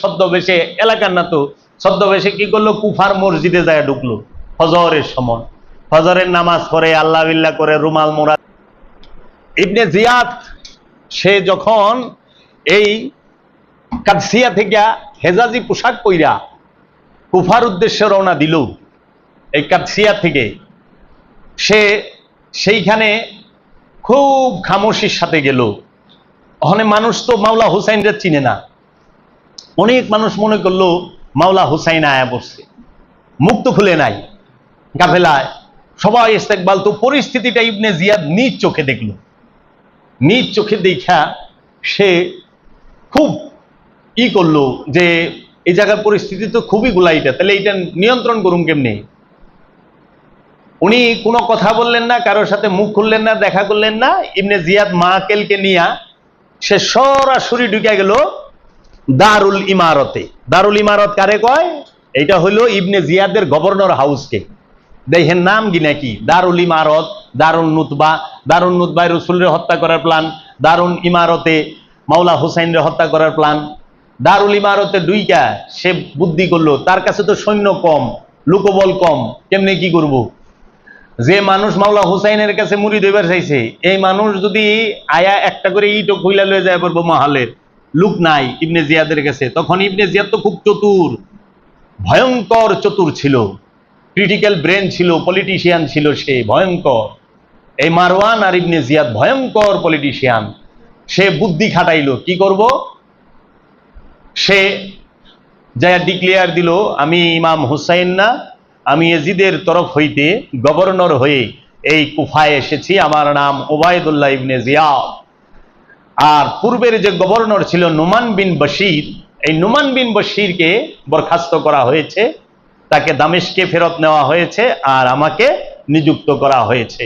ছদ্মবেশে, এলাকার না তো ছদ্মবেশে কি করল? কুফার মসজিদে যায় ঢুকলো, ফজরের সময়। ফজরের নামাজ পড়ে, আল্লাহ বিল্লাহ করে রুমাল মোরা ইবনে জিয়াদ, সে যখন এই কাদসিয়া থেকে হেজাজি পোশাক পইরা কুফার উদ্দেশ্যে রওনা দিল, এই কাদসিয়া থেকে, সে সেইখানে খুব খামোশির সাথে গেল। ওখানে মানুষ তো মাওলা হুসাইনরা চিনে না। অনেক মানুষ মনে করল মাওলা হুসাইন আয়া বসছে। মুখ তো খুলে নাই, গাফেলায়। সবাই ইস্তেকবাল তো পরিস্থিতিটা ইবনে জিয়াদ নিজ চোখে দেখল। নিজ চোখে দেখা সে খুব ই করল যে এই জায়গার পরিস্থিতি তো খুবই গুলাইটা, তাহলে এটা নিয়ন্ত্রণ করুন কেমনি? উনি কোনো কথা বললেন না, কারোর সাথে মুখ খুললেন না, দেখা করলেন না, ইবনে জিয়াদ মাকেলকে নিয়া সে সরাসরি ঢুকে গেল দারুল ইমারতে। দারুল ইমারত কারে কয়? এটা হইল ইবনে জিয়াদের গভর্নর হাউসকে। দেখেন নাম কি নাকি? দারুল ইমারত, দারুল নুতবা। দারুল নুতবায় রসুলের হত্যা করার প্ল্যান দারুল ইমারতে মাওলা হুসাইনরে হত্যা করার প্ল্যান দারুল ইমারতে দুইটা সে বুদ্ধি করল। তার কাছে তো সৈন্য কম, লোকবল কম। কেমনে কি করব। যে মানুষ মাওলা হুসাইনের কাছে মুড়ি দেবার চাইছে, এই মানুষ যদি আয়া একটা করে ইটো খুইলা লয়ে যায় পড়ব মহালের। লুক নাই, ইবনে জিয়াদের কাছে। তখন ইবনে জিয়াদ তো খুব চতুর, ভয়ঙ্কর চতুর ছিল। ক্রিটিক্যাল ব্রেন ছিল পলিটিশিয়ান ছিল সে, ভয়ঙ্কর। এই মারওয়ান আর ইবনে জিয়াদ ভয়ঙ্কর পলিটিশিয়ান সে বুদ্ধি খাটাইলো, কি করব? সে যা ডিক্লেয়ার দিল, আমি ইমাম হুসাইন না, আমি এজিদের তরফ হইতে গভর্নর হয়ে এই কুফায় এসেছি, আমার নাম ওবায়দুল্লাহ ইবনে জিয়াদ। আর পূর্বের যে গভর্নর ছিল নুমান বিন বশির, এই নুমান বিন বশিরকে বরখাস্ত করা হয়েছে, তাকে দামেশকে ফেরত নেওয়া হয়েছে আর আমাকে নিযুক্ত করা হয়েছে।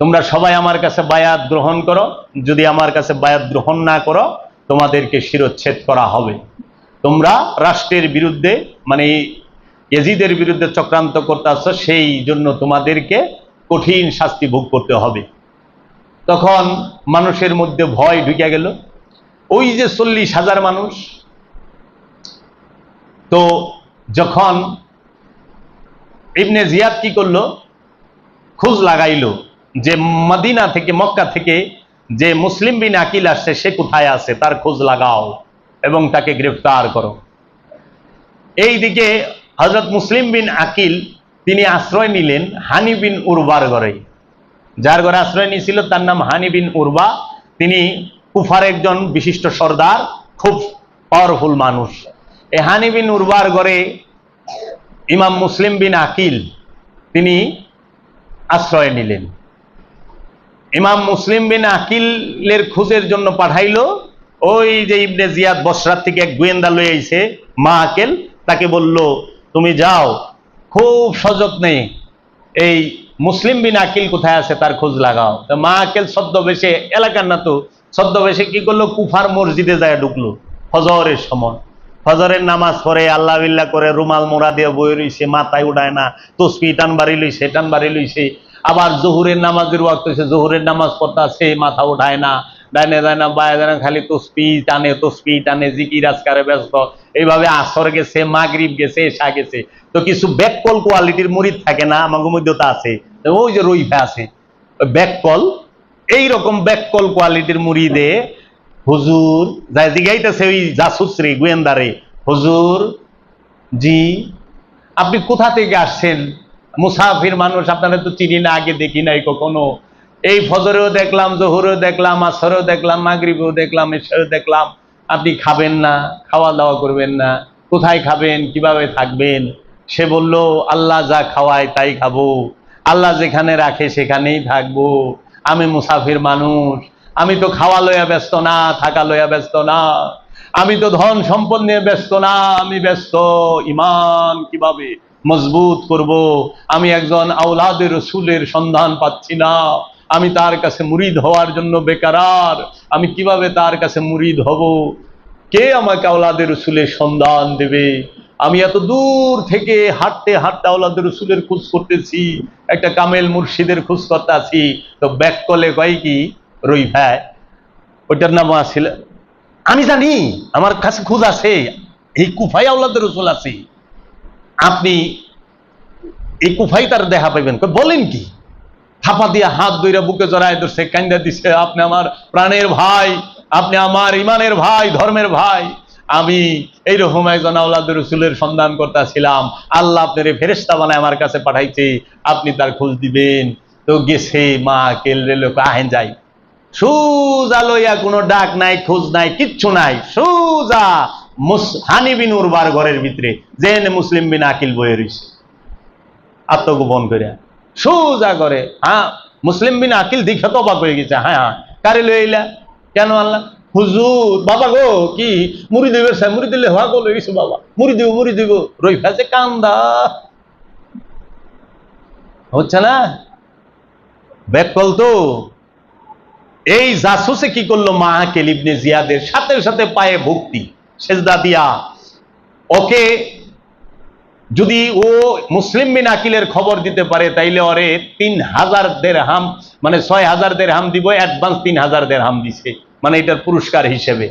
তোমরা সবাই আমার কাছে বায়াত গ্রহণ করো, যদি আমার কাছে বায়াত গ্রহণ না করো, তোমাদেরকে শিরোচ্ছেদ করা হবে। তোমরা রাষ্ট্রের বিরুদ্ধে মানে এজিদের বিরুদ্ধে চক্রান্ত করতে আসছো সেই জন্য তোমাদেরকে কঠিন শাস্তি ভোগ করতে হবে। তখন মানুষের মধ্যে ভয় ঢুকে গেল। ওই যে চল্লিশ হাজার মানুষ, তো যখন ইবনে জিয়াদ কি করল? খোঁজ লাগাইলো যে মদিনা থেকে, মক্কা থেকে যে মুসলিম বিন আকিল আসছে, সে কোথায় আছে? তার খোঁজ লাগাও এবং তাকে গ্রেফতার করো। এইদিকে হজরত মুসলিম বিন আকিল, তিনি আশ্রয় নিলেন হানি বিন উরবার ঘরে। যার ঘরে আশ্রয় নিয়েছিল, তার নাম হানি বিন উরবা। তিনি কুফার একজন বিশিষ্ট সর্দার, খুব পাওয়ারফুল মানুষ। এই হানি বিন উরবার ঘরে ইমাম মুসলিম বিন আকিল, তিনি আশ্রয় নিলেন। ইমাম মুসলিম বিন আকিলের খোঁজের জন্য পাঠাইলো, ওই যে ইবনে জিয়াদ বসরাত থেকে এক গোয়েন্দা লয়ে আইছে, মা আকেল, তাকে বলল, তুমি যাও, খুব সযত্নে এই মুসলিম বিন আকিল কোথায় আছে তার খোঁজ লাগাও। মা আকিল ছদ্মবেশে, এলাকার না তো, ছদ্মবেশে কি করল? কুফার মসজিদে যায় ঢুকলো, ফজরের সময়। ফজরের নামাজ পড়ে, আল্লাহ বিল্লা করে রুমাল মোড়া দিয়ে বই রইছে, মাথায় উড়ায় না তসপি টান বাড়ি লইছে, টান বাড়ি লইছে। আবার জহুরের নামাজের ওয়াক্ত হয়েছে জহুরের নামাজ পড়তে আছে মাথা উঠায় না ডাইনে ডাইনা বায় ডাইনা খালি তসপি টানে তসপি টানে, জিকির আজকারে ব্যস্ত। এইভাবে আসর গেছে, মাগরিব গেছে এসা গেছে। তো কিছু ব্যাককল কোয়ালিটির মুরিদ থাকে না আমাকে মধ্যে তো আছে। ওই যে রইফা আছে। ব্যাককল, এইরকম ব্যাককল কোয়ালিটির মুড়িদে হুজুর, যাই জিগাইতেছে ওই জাসুসরে গোয়েন্দারে, হুজুর জি, আপনি কোথা থেকে আসছেন? মুসাফির মানুষ আপনারা তো চিনি না, আগে দেখি নাই কখনো। এই ফজরেও দেখলাম, জোহরেও দেখলাম, আসরেও দেখলাম, মাগরিবেও দেখলাম এসেও দেখলাম, আপনি খাবেন না খাওয়া দাওয়া করবেন না, কোথায় খাবেন, কীভাবে থাকবেন? সে বলল, আল্লাহ যা খাওয়ায় তাই খাব। আল্লাহ যেখানে রাখে সেখানেই থাকব। আমি মুসাফির মানুষ। আমি তো খাওয়া লইয়া ব্যস্ত না, থাকা লইয়া ব্যস্ত না। আমি তো ধন সম্পদ নিয়ে ব্যস্ত না, আমি ব্যস্ত। ইমান কীভাবে মজবুত করব? আমি একজন আউলাদের রসুলের সন্ধান পাচ্ছি না। আমি তার কাছে মুরিদ হওয়ার জন্য বেকারার। আমি কীভাবে তার কাছে মুরিদ হব? কে আমাকে আওলাদের রসুলের সন্ধান দেবে? আমি এত দূর থেকে হাঁটতে হাঁটতে আওলাদের রসুলের খোঁজ করতেছি, একটা কামেল মুর্শিদের খোঁজ করতে আছি তো ব্যাক কলে কয় কি? রই ভাই, ওইটার নাম আছিল আমি জানি, আমার কাছে খোঁজ আছে। এই কুফাই আউলাদের রসুল আছে। আপনি এই কুফাই তার দেখা পাইবেন। বলেন কি? থাপা দিয়া হাত দইরা বুকে জড়ায় ধরছে কান্দা দিছে, আপনি আমার প্রাণের ভাই, আপনি আমার ইমানের ভাই, ধর্মের ভাই। আমি এইরকম একজন আওলাদ রসুলের সন্ধান করতেছিলাম। আল্লাহ আপনার ফেরেস্তা বানায় আমার কাছে পাঠাইছে, আপনি তার খোঁজ দিবেন। তো গেছে মা, কেল রেল আহেন যাই। সুজা লইয়া কোনো ডাক নাই, খোঁজ নাই, কিচ্ছু নাই। সুজা হানি বিন উরবার ঘরের ভিতরে জেনে মুসলিম বিন আকিল বয়ে রইছে। আত্মগোপন করে সোজা করে হ্যাঁ মুসলিম বিন আকিল দীক্ষা তো অবাক হয়ে গেছে হ্যাঁ হ্যাঁ কারে লইলা কেন আনলা? হুজুর, বাবা গো, কি? মুড়ি দিবে সে, মুড়ি দিলে হওয়া গো লইছো বাবা। মুড়ি দিব মুড়ি দিব, রই ফেসে কান্দা। হচ্ছে না? ব্যাকল তো। এই জাসুসে কি করল মা আকেল ইবনে জিয়াদের সাথে সাথে পায়ে ভক্তি, সেজদা দিয়া। ওকে যদি ও মুসলিম বিন আকিলের খবর দিতে পারে, তাইলে ওরে তিন হাজার দের হাম মানে ছয় হাজার দের হাম দিব অ্যাডভান্স তিন হাজার দের হাম দিছে মানে এটার পুরস্কার হিসেবে।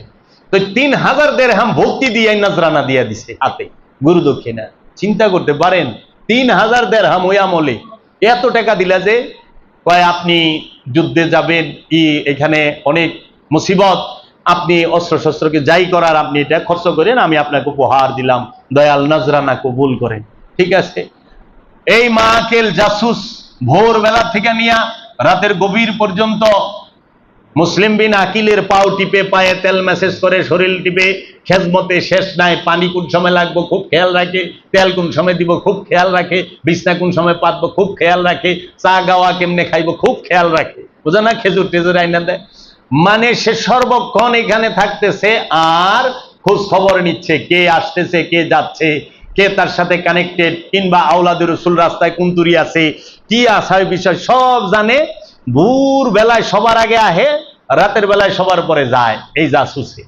তো তিন হাজার দের হাম ভক্তি দিয়ে নজরানা দিয়ে দিছে হাতে, গুরু দক্ষিণা। চিন্তা করতে পারেন, তিন হাজার দের হাম ওই আমলে এত টাকা দিলা যে, কয় আপনি যুদ্ধে যাবেন, ই এখানে অনেক মুসিবত আপনি অস্ত্র যাই করার আপনি এটা খরচ করেন, আমি আপনাকে উপহার দিলাম। দয়াল নজরানা কবুল করেন। ঠিক আছে? এই মা আকেল জাসুস ভোরবেলা থেকে নিয়া রাতের গভীর পর্যন্ত মুসলিম বিন আকিলের পাও টিপে পায়ে তেল মেসেজ করে, শরীর টিপে, খেজমতে শেষ নাই, পানি কোন সময় লাগবো খুব খেয়াল রাখে, তেল কোন সময় দিব খুব খেয়াল রাখে, বিছনা কোন সময় পাতবো খুব খেয়াল রাখে, চা গাওয়া কেমনে খাইবো খুব খেয়াল রাখে। বুঝো না? খেজুর টেজুর আইনা দেয়। মানে সে সর্বক্ষণ এখানে থাকতেছে আর খোঁজ খবর নিচ্ছে, কে আসতেছে, কে যাচ্ছে, কে তার সাথে কানেক্টেড কিংবা আউলাদের রসুল রাস্তায় কুন্তুরি আছে, কি আসার বিষয়, সব জানে। ভোর বেলায় সবার আগে আহে, রাতের বেলায় সবার পরে যায়, এই জাসুসে।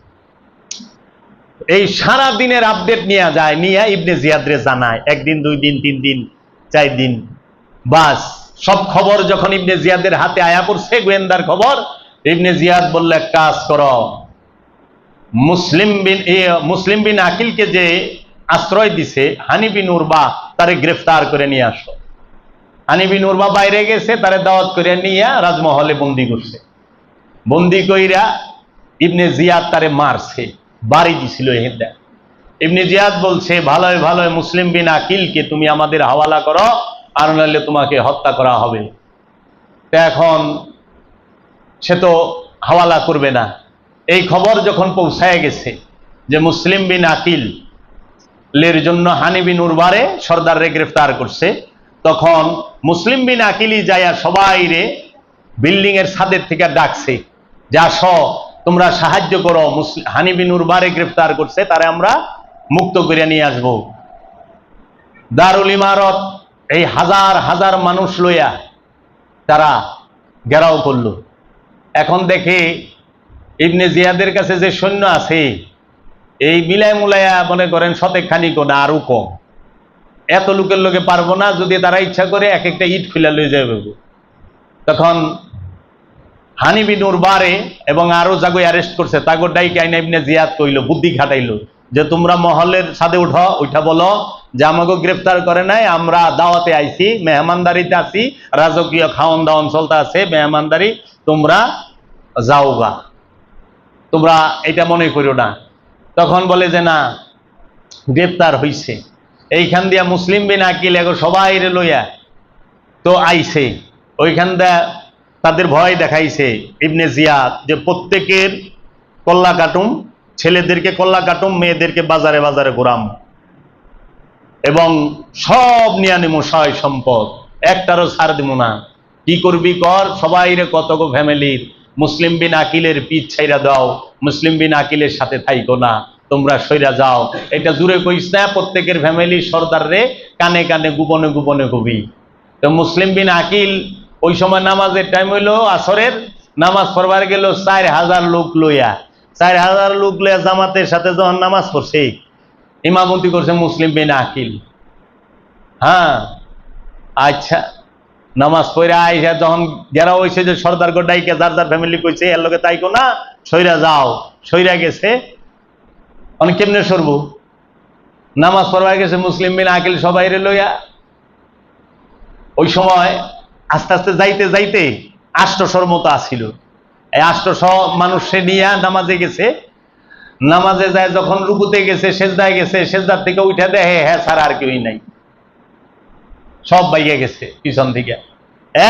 এই সারা দিনের আপডেট নিয়ে যায়, নিয়ে ইবনে জিয়াদরে জানায়, একদিন, দুই দিন, তিন দিন, চার দিন। বাস, সব খবর যখন ইবনে জিয়াদের হাতে আয়া পড়ছে, গোয়েন্দার খবর ইবনে জিয়াদ বললে, এক কাজ করো। মুসলিম বিন মুসলিম বিন আকিলকে যে আশ্রয় দিছে হানি বিন উরবা, তারে গ্রেফতার করে নিয়ে আসো। হানি বিন উরবা বাইরে গেছে, তারে দাওয়াত করে নিয়ে রাজমহলে বন্দি করছে। বন্দি কইরা ইবনে জিয়াদ তারে মারছে, বাড়ি দিছিল হেদা ইবনে জিয়াদ বলছে ভালোই ভালোই মুসলিম বিন আকিলকে তুমি আমাদের হাওয়ালা করো, আর নাহলে তোমাকে হত্যা করা হবে। এখন সে তো হাওয়ালা করবে না। এই খবর যখন পৌঁছায় গেছে যে মুসলিম বিন আকিল লের জন্য হানি বিন উরবারে সর্দাররে গ্রেফতার করছে, তখন মুসলিম বিন আকিলি যাইয়া সবাই রে বিল্ডিং এর ছাদের থেকে ডাকছে যা স তোমরা সাহায্য করো হানি বিন উরবারে গ্রেফতার করছে, তারে আমরা মুক্ত করে নিয়ে আসব। দারুল ইমারত এই হাজার হাজার মানুষ লইয়া তারা ঘেরাও করল। এখন দেখে ইবনে জিয়াদের কাছে যে সৈন্য আছে, এই মিলায় মুলাইয়া মনে করেন শতেক খানিক না আরও কম। এত লোকের লোকে পারব না, যদি তারা ইচ্ছা করে এক একটা ইট খুলে লয়ে যাবে। তখন হানিবি বারে এবং আরও জাগো অ্যারেস্ট করছে, তাগো ডাইকে আইনা ইবনে জিয়াদ কইলো, বুদ্ধি খাটাইলো, যে তোমরা মহলের সাথে উঠো ওইটা বলো যে আমাকে গ্রেফতার করে নাই, আমরা দাওয়াতে আইছি, মেহমানদারিতে আছি, রাজকীয় খাওয়ান দাওয়ান চলতে আছে, মেহমানদারি তোমরা যাওগা। তোমরা এটা মনে করো না। তখন বলে যে, না, গ্রেপ্তার হইছে। এইখান দিয়া মুসলিম বিন আকিল এগো সবাই লইয়া। তো আইছে। ওইখান দিয়া তাদের ভয় দেখাইছে ইবনে জিয়াদ যে প্রত্যেকের কল্লা কাটুম, ছেলেদেরকে কল্লা কাটুম, মেয়েদেরকে বাজারে বাজারে ঘোরাম। এবং সব নিয়ে নিমো সয় সম্পদ। একটারও ছাড় দিব না। কি করবি কর? সবাই রে কত গো ফ্যামিলির মুসলিম বিন আকিলের পিছ ছাইরা দাও। মুসলিম বিন আকিলের সাথে থাইকো না। তোমরা সইরা যাও। এটা জুড়ে কইস না, প্রত্যেকের ফ্যামিলি সর্দার রে কানে কানে, গোপনে গোপনে কবি। তো মুসলিম বিন আকিল, ওই সময় নামাজের টাইম হইল আসরের। নামাজ পড়বার গেল চার হাজার লোক লইয়া। চার হাজার লোক লইয়া জামাতের সাথে যখন নামাজ পড়ছে, ইমামতি করছে মুসলিম বিন আকিল। হ্যাঁ আচ্ছা। নামাজ পড়ে আইসা যখন গেরা হয়েছে যে সর্দার গোডাইকে যার যার ফ্যামিলি কইছে, এর লোকে তাইকো না, সইরা যাও। সইরা গেছে। অনেক কেমনে সরবো? নামাজ পড়বা গেছে মুসলিম বিন আকিল সবাই লইয়া। ওই সময় আস্তে আস্তে যাইতে যাইতে আষ্টশর মতো আসিল। এই আষ্টশ মানুষ নিয়ে নামাজে গেছে। নামাজে যায় যখন রুকুতে গেছে, সেজদায় গেছে, সেজদার থেকে উঠে দেয় হ্যাঁ স্যার, আর কেউই নাই। সব বাইকে গেছে পিছন থেকে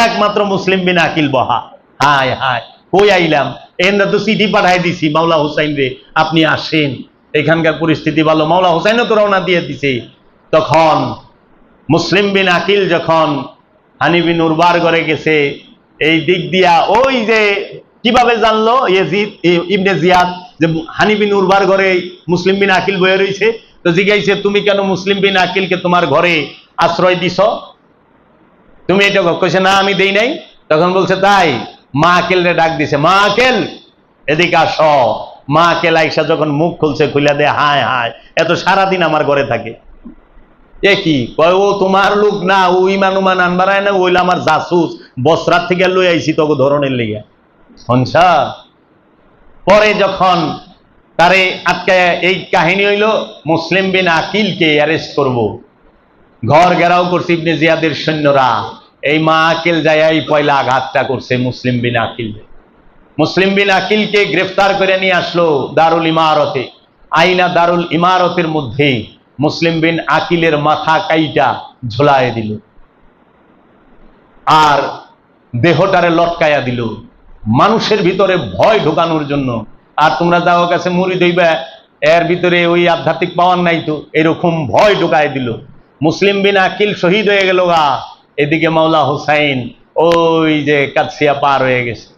একমাত্র মুসলিম বিন আকিল বহা। হায় হায়, কই আইলাম? এনরা তো চিঠি পাঠাই দিছি, মাওলা হুসাইন রে, আপনি আসেন। এখানকার পরিস্থিতি ভালো, মাওলা হুসাইনও তো রওনা দিয়ে দিছে। তখন মুসলিম বিন আকিল যখন হানি বিন উরবার করে গেছে, এই দিক দিয়া ওই যে কীভাবে জানলো, ইয়েজিদ ইবনে জিয়াদ, যে হানি বিন উরবার ঘরে মুসলিম বিন আকিল বয়ে রয়েছে তো জিজ্ঞাসা, তুমি কেন মুসলিম বিন আকিলকে তোমার ঘরে আশ্রয় দিছ? তুমি এটা কইছে না, আমি দেই নাই। তখন বলছে, তাই, মা আকেল রে ডাক দিছে। মা আকেল, এদিকে আস। মা আকেল আইসা যখন মুখ খুলছে খুলে দে, হায় হায়, এত সারাদিন আমার ঘরে থাকে। এ কি? কয়, ও তোমার লোক না, ও ইমান উমান আনবারায় না ওইলা আমার জাসুস, বসরাত থেকে লই আইছি তোকে ধরনের লিগে। হনসা? পরে যখন তারে আটকায় এই কাহিনী হইল, মুসলিম বিন আকিলকে অ্যারেস্ট করব। ঘর ঘেরাও করছে ইবনে জিয়াদের সৈন্যরা। এই মা আকিল যায় পয়লা আঘাতটা করছে মুসলিম বিন আকিল মুসলিম বিন আকিলকে গ্রেফতার করে নিয়ে আসলো দারুল ইমারতে। আইনা দারুল ইমারতের মধ্যে মুসলিম বিন আকিলের মাথা কাইটা ঝোলায় দিল। আর দেহটারে লটকায়া দিল। মানুষের ভিতরে ভয় ঢোকানোর জন্য। আর তোমরা যাও কাছে মুড়ি দইবা এর ভিতরে ওই আধ্যাত্মিক পাওয়ার নাই তো, এরকম ভয় ঢোকায় দিল। মুসলিম বিন আকিল শহীদ হয়ে গেল গা। এদিকে মাওলা হুসাইন, ওই যে কাছিয়া পার হয়ে গেছে।